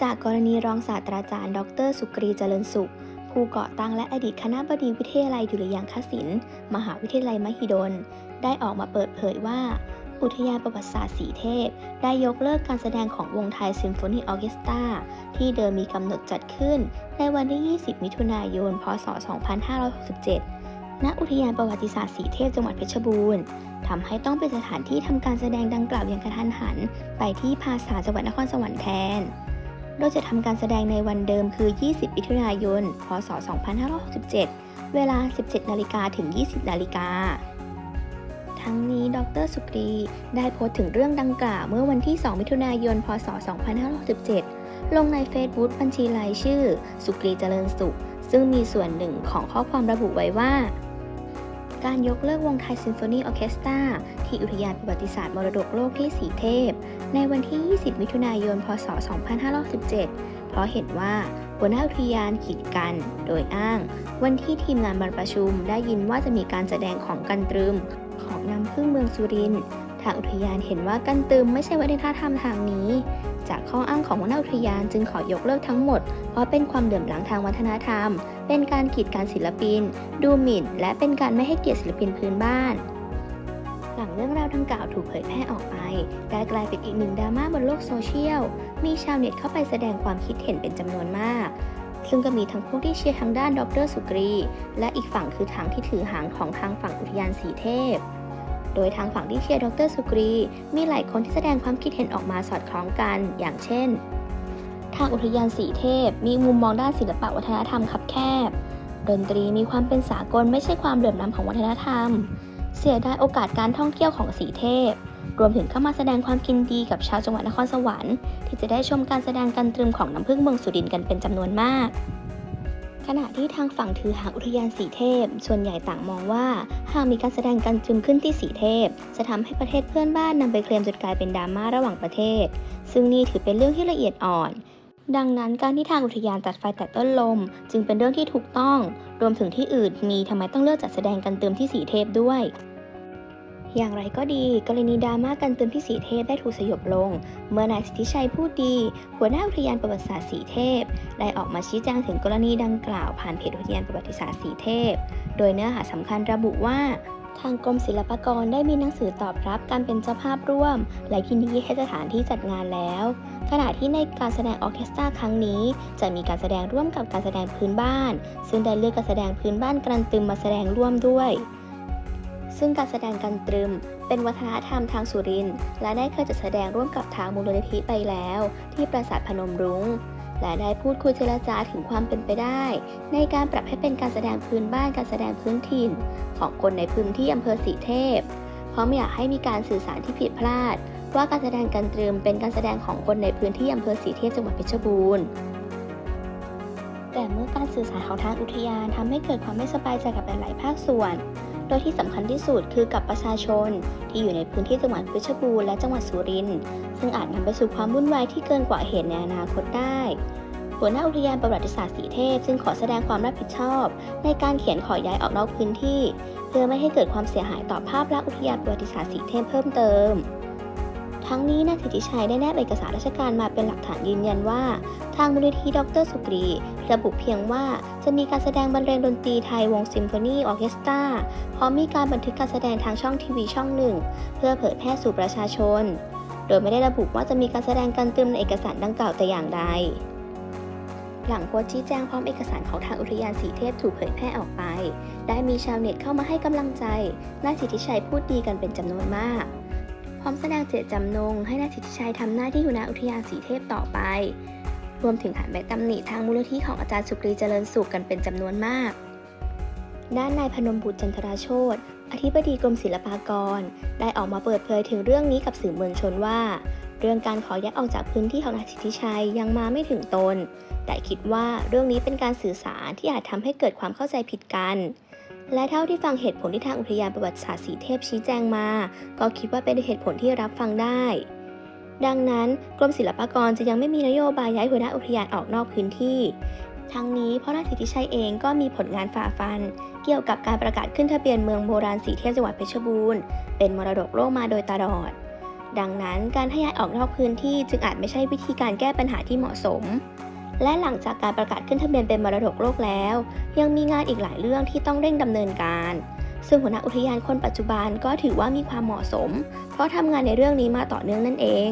จากกรณีรองศาสตราจารย์ ดร สุกรีเจริญสุข ผู้ก่อตั้งและอดีตคณะบดีวิทยาลัยดุริยางคศิลป์มหาวิทยาลัยมหิดล ได้ออกมาเปิดเผยว่า อุทยานประวัติศาสตร์สีเทพ ได้ยกเลิกการแสดงของวงไทยซิมโฟนีออร์เคสตราที่เดิมมีกำหนดจัดขึ้น ในวันที่ 20 มิถุนายน พศ 2567 ณ อุทยานประวัติศาสตร์สีเทพจังหวัดเพชรบูรณ์ทำให้ต้องเป็นสถานที่ทำการแสดงดังกล่าวอย่างกระทันหัน ไปที่ภาษาจังหวัดนครสวรรค์แทน โดยจะทำการแสดงในวันเดิมคือ 20 มิถุนายน พศ 2567 เวลา 17 นาฬิกาถึง 20 นาฬิกา ทั้งนี้ดรสุกรีได้โพสต์ถึงเรื่องดังกล่าวเมื่อวันที่ 2 มิถุนายน พศ 2567 ลงในเฟซบุ๊กบัญชีรายชื่อ สุกรีเจริญสุข ซึ่งมีส่วนหนึ่งของข้อความระบุไว้ว่าการยกเลิกวงไทยซิมโฟนีออเคสตรา ที่อุทยานประวัติศาสตร์มรดกโลกที่สีเทพ ในวันที่ 20 มิถุนายน พศ 2567เพราะเห็นว่าหัวหน้าอุทยานขีดกัน โดยอ้าง วันที่ทีมงานมาประชุมได้ยินว่าจะมีการแสดงของกันตรึม ของน้ำพึ่งเมืองสุรินทร์ทางอุทยานเห็นว่ากันตรึมไม่ใช่วัฒนธรรมทางนี้ จากข้ออ้างของหัวหน้าอุทยานจึงขอยกเลิกทั้งหมด เพราะเป็นความเดือดร้อนทางวัฒนธรรม เป็นการกีดกันศิลปิน ดูหมิ่น และเป็นการไม่ให้เกียรติศิลปินพื้นบ้าน เรื่องราวดังกล่าวถูกเผยแพร่ออกไปได้กลายเป็นอีกหนึ่งดราม่าบนโลกโซเชียล มีชาวเน็ตเข้าไปแสดงความคิดเห็นเป็นจำนวนมาก ซึ่งก็มีทั้งพวกที่เชียร์ทางด้านดรสุกรี และอีกฝั่งคือทางที่ถือหางของทางฝั่งอุทยานสีเทพโดยทางฝั่งที่เชียร์ดรสุกรี มีหลายคนที่แสดงความคิดเห็นออกมาสอดคล้องกัน อย่างเช่น ทางอุทยานสีเทพ มีมุมมองด้านศิลปะวัฒนธรรมคับแคบ ดนตรีมีความเป็นสากลไม่ใช่ความเหลื่อมล้ำของวัฒนธรรม เสียดายโอกาสการท่องเที่ยวของสีเทพ รวมถึงเข้ามาแสดงความกินดีกับชาวจังหวัดนครสวรรค์ที่จะได้ชมการแสดงกันตรึมของน้ำพึ่งเมืองสุรินทร์กันเป็นจำนวนมากขณะที่ทางฝั่งถือหางอุทยานสีเทพ ส่วนใหญ่ต่างมองว่า หากมีการแสดงกันตรึมขึ้นที่สีเทพ จะทำให้ประเทศเพื่อนบ้านนำไปเคลมจนกลายเป็นดราม่าระหว่างประเทศ ซึ่งนี่ถือเป็นเรื่องที่ละเอียดอ่อน ดังนั้นการที่ทางอุทยานตัดไฟแต่ต้นลม จึงเป็นเรื่องที่ถูกต้อง รวมถึงที่อื่นมีทำไมต้องเลือกจัดแสดงกันเติมที่สีเทพด้วย อย่างไรก็ดี กรณีดราม่ากันเติมที่สีเทพได้ถูกสยบลง เมื่อนายสิทธิชัยพูดดี หัวหน้าอุทยานประวัติศาสตร์สีเทพ ได้ออกมาชี้แจงถึงกรณีดังกล่าวผ่านเพจอุทยานประวัติศาสตร์สีเทพ โดยเนื้อหาสำคัญระบุว่า ทางกรมศิลปากรได้มีหนังสือตอบรับการเป็นเจ้าภาพร่วม และยินดีให้สถานที่จัดงานแล้ว ขณะที่ในการแสดงออเคสตราครั้งนี้ จะมีการแสดงร่วมกับการแสดงพื้นบ้าน ซึ่งได้เลือกการแสดงพื้นบ้านกรันตึมมาแสดงร่วมด้วย ซึ่งการแสดงกันตรึม เป็นวัฒนธรรมทางสุรินทร์และได้เคยจัดแสดงร่วมกับทางมูลนิธิไปแล้ว ที่ปราสาทพนมรุง้ง และได้พูดคุยเจรจาถึงความเป็นไปได้ ในการปรับให้เป็นการแสดงพื้นบ้านการแสดงพื้นถิ่น ของคนในพื้นที่อำเภอสีเทพ เพราะไม่อยากให้มีการสื่อสารที่ผิดพลาด ว่าการแสดงกันตรึมเป็นการแสดงของคนในพื้นที่อำเภอสีเทพจังหวัดเพชรบูรณ์แต่เมื่อการสื่อสารของทางอุทยานทำให้เกิดความไม่สบายใจกับหลาย ๆ ภาคส่วน แล้วที่สำคัญที่สุดคือกับประชาชน ที่อยู่ในพื้นที่จังหวัดเพชรบูรณ์และจังหวัดสุรินทร์ซึ่งอาจนำไปสู่ความวุ่นวายที่เกินกว่าเหตุในอนาคตได้หัวหน้าอุทยานประวัติศาสตร์สีเทพจึงขอแสดงความรับผิดชอบ ในการเขียนขอย้ายออกนอกพื้นที่ เพื่อไม่ให้เกิดความเสียหายต่อภาพลักษณ์อุทยานประวัติศาสตร์สีเทพเพิ่มเติม ทั้งนี้นายสิทธิชัยได้แนบเอกสารราชการมาเป็นหลักฐานยืนยันว่า ทางมูลนิธิดรสุกรี ระบุเพียงว่าจะมีการแสดงบรรเลงดนตรีไทยวงซิมโฟนีออเคสตราพร้อมมีการบันทึกการแสดงทางช่องทีวีช่องหนึ่ง เพื่อเผยแพร่สู่ประชาชน โดยไม่ได้ระบุว่าจะมีการแสดงการเตึมในเอกสารดังกล่าวแต่อย่างใดหลังโพสต์ชี้แจงพร้อมเอกสารของทางอุทยานสีเทพถูกเผยแพร่ออกไป ได้มีชาวเน็ตเข้ามาให้กำลังใจนายสิทธิชัยพูดดีกันเป็นจำนวนมาก พร้อมแสดงเจตจำนง ให้นายสิทธิชัยทำหน้าที่หัวหน้าอุทยานสีเทพต่อไป รวมถึงหันไปตำหนิทางมูลนิธิของอาจารย์สุกรีเจริญสุขกันเป็นจำนวนมาก ด้านนายพนมบุตรจันทราโชตอธิบดีกรมศิลปากร ได้ออกมาเปิดเผยถึงเรื่องนี้กับสื่อมวลชนว่า เรื่องการขอย้ายออกจากพื้นที่ของนายสิทธิชัยยังมาไม่ถึงตน แต่คิดว่าเรื่องนี้เป็นการสื่อสารที่อาจทำให้เกิดความเข้าใจผิดกัน และเท่าที่ฟังเหตุผลที่ทางอุทยานประวัติศาสตร์สีเทพชี้แจงมา ก็คิดว่าเป็นเหตุผลที่รับฟังได้ ดังนั้นกรมศิลปากรจะยังไม่มีนโยบายย้ายหัวหน้าอุทยานออกนอกพื้นที่ ทั้งนี้เพราะนายสิทธิชัยเองก็มีผลงานฝ่าฟัน เกี่ยวกับการประกาศขึ้นทะเบียนเมืองโบราณสีเทพจังหวัดเพชรบูรณ์เป็นมรดกโลกมาโดยตลอด ดังนั้นการทยายออกนอกพื้นที่จึงอาจไม่ใช่วิธีการแก้ปัญหาที่เหมาะสม และหลังจากการประกาศขึ้นทะเบียนเป็นมรดกโลกแล้ว ยังมีงานอีกหลายเรื่องที่ต้องเร่งดำเนินการ ซึ่งหัวหน้าอุทยานคนปัจจุบันก็ถือว่ามีความเหมาะสม เพราะทำงานในเรื่องนี้มาต่อเนื่องนั่นเอง